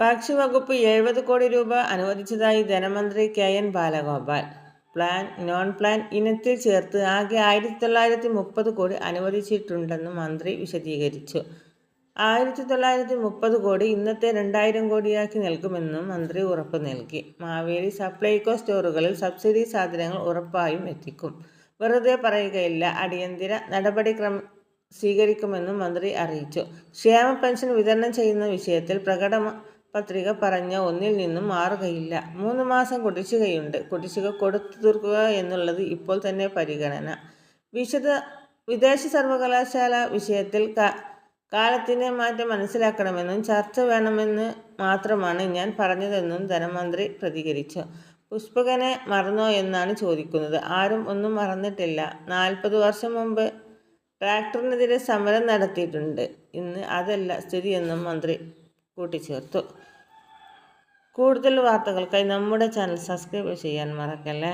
ഭക്ഷ്യവകുപ്പ് എഴുപത് കോടി രൂപ അനുവദിച്ചതായി ധനമന്ത്രി K N Balagopal. Plan non plan ഇനത്തിൽ ചേർത്ത് ആകെ ആയിരത്തി തൊള്ളായിരത്തി മുപ്പത് കോടി അനുവദിച്ചിട്ടുണ്ടെന്ന് മന്ത്രി വിശദീകരിച്ചു. ആയിരത്തി തൊള്ളായിരത്തി മുപ്പത് കോടി ഇന്നത്തെ രണ്ടായിരം കോടിയാക്കി നൽകുമെന്നും മന്ത്രി ഉറപ്പ് നൽകി. മാവേലി സപ്ലൈകോ സ്റ്റോറുകളിൽ സബ്സിഡി സാധനങ്ങൾ ഉറപ്പായും എത്തിക്കും. വെറുതെ പറയുകയില്ല അടിയന്തര നടപടിക്രമ സ്വീകരിക്കുമെന്നും മന്ത്രി അറിയിച്ചു. ക്ഷേമ പെൻഷൻ വിതരണം ചെയ്യുന്ന വിഷയത്തിൽ പ്രകട പത്രിക പറഞ്ഞ ഒന്നിൽ നിന്നും മാറുകയില്ല. മൂന്ന് മാസം കുടിശ്ശികയുണ്ട്. കുടിശ്ശിക കൊടുത്തു തീർക്കുക എന്നുള്ളത് ഇപ്പോൾ തന്നെ പരിഗണന. വിശദ വിദേശ സർവകലാശാല വിഷയത്തിൽ കാലത്തിന്റെ മാറ്റം മനസ്സിലാക്കണമെന്നും ചർച്ച വേണമെന്ന് മാത്രമാണ് ഞാൻ പറഞ്ഞതെന്നും ധനമന്ത്രി പ്രതികരിച്ചു. പുഷ്പകനെ മറന്നോ എന്നാണ് ചോദിക്കുന്നത്. ആരും ഒന്നും മറന്നിട്ടില്ല. നാൽപ്പത് വർഷം മുമ്പ് ട്രാക്ടറിനെതിരെ സമരം നടത്തിയിട്ടുണ്ട്. ഇന്ന് അതല്ല സ്ഥിതിയെന്നും മന്ത്രി കൂട്ടിച്ചേർത്തു. കൂടുതൽ വാർത്തകൾക്കായി നമ്മുടെ ചാനൽ സബ്സ്ക്രൈബ് ചെയ്യാൻ മറക്കല്ലേ?